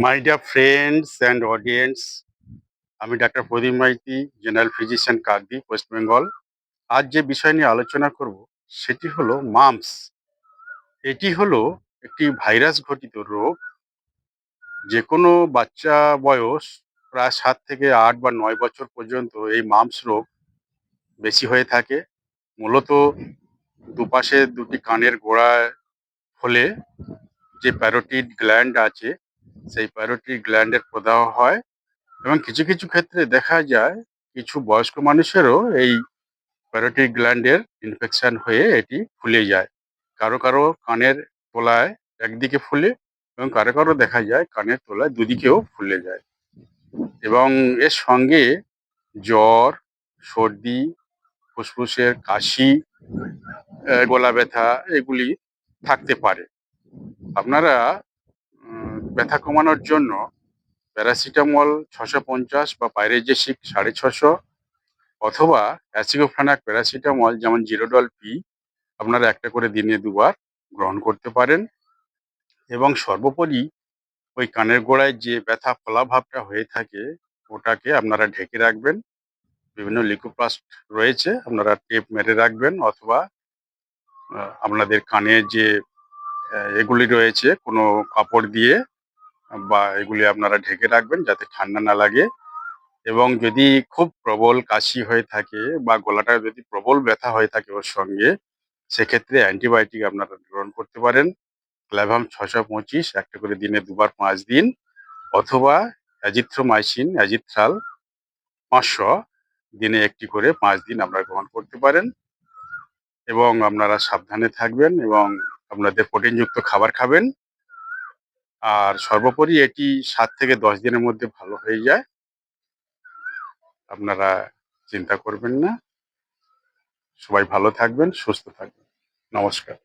My dear friends and audience আমি doctor Pradip Maity general physician Kakdwip west Bengal আজ যে বিষয় নিয়ে আলোচনা করব, সেটি হলো মামস এটি হলো একটি ভাইরাস ঘটিত রোগ। যে কোনো বাচ্চা বয়স প্রায় সাত থেকে আট বা নয় বছর পর্যন্ত এই মামস রোগ বেশি হয়ে থাকে। মূলত দুপাশে দুটি কানের গোড়ায় ফলে যে প্যারোটিড গ্ল্যান্ড আছে সেই প্যারোটিড গ্ল্যান্ডের প্রদাহ হয় এবং কিছু কিছু ক্ষেত্রে দেখা যায় কিছু বয়স্ক মানুষেরও এই প্যারোটিড গ্ল্যান্ডের ইনফেকশন হয়ে এটি ফুলে যায়। কারও কারও কানের তোলায় একদিকে ফুলে এবং কারও কারও দেখা যায় কানের তোলায় দুদিকেও ফুলে যায়। এবং এর সঙ্গে জ্বর, সর্দি, ফুসফুসের কাশি গলা ব্যথা এগুলি থাকতে পারে। আপনারা ব্যথা কমানোর জন্য প্যারাসিটামল ছশো পঞ্চাশ বা পাইরেজেসিক সাড়ে ছশো অথবা অ্যাসিগোফ্লানাক প্যারাসিটামল যেমন জিরোডল পি আপনারা একটা করে দিনে দুবার গ্রহণ করতে পারেন। এবং সর্বোপরি ওই কানের গোড়ায় যে ব্যথা ফলাভাবটা হয়ে থাকে ওটাকে আপনারা ঢেকে রাখবেন। বিভিন্ন লিকোপ্লাস্ট রয়েছে, আপনারা টেপ মেরে রাখবেন অথবা আপনাদের কানে যে এগুলি রয়েছে কোনো কাপড় দিয়ে বা এগুলি আপনারা ঢেকে রাখবেন যাতে ঠান্ডা না লাগে। এবং যদি খুব প্রবল কাশি হয়ে থাকে বা গলাটা যদি প্রবল ব্যথা হয়ে থাকে ওর সঙ্গে, সেক্ষেত্রে অ্যান্টিবায়োটিক আপনারা গ্রহণ করতে পারেন। ক্ল্যাভাম ছশো পঁচিশ, একটা করে দিনে দুবার পাঁচ দিন অথবা অ্যাজিথ্রোমাইসিন অ্যাজিথ্রাল পাঁচশো দিনে একটি করে পাঁচ দিন আপনারা গ্রহণ করতে পারেন। এবং আপনারা সাবধানে থাকবেন এবং আপনাদের প্রোটিনযুক্ত খাবার খাবেন। আর সর্বোপরি এটি সাত থেকে দশ দিনের মধ্যে ভালো হয়ে যায়। আপনারা চিন্তা করবেন না। সবাই ভালো থাকবেন, সুস্থ থাকবেন। নমস্কার।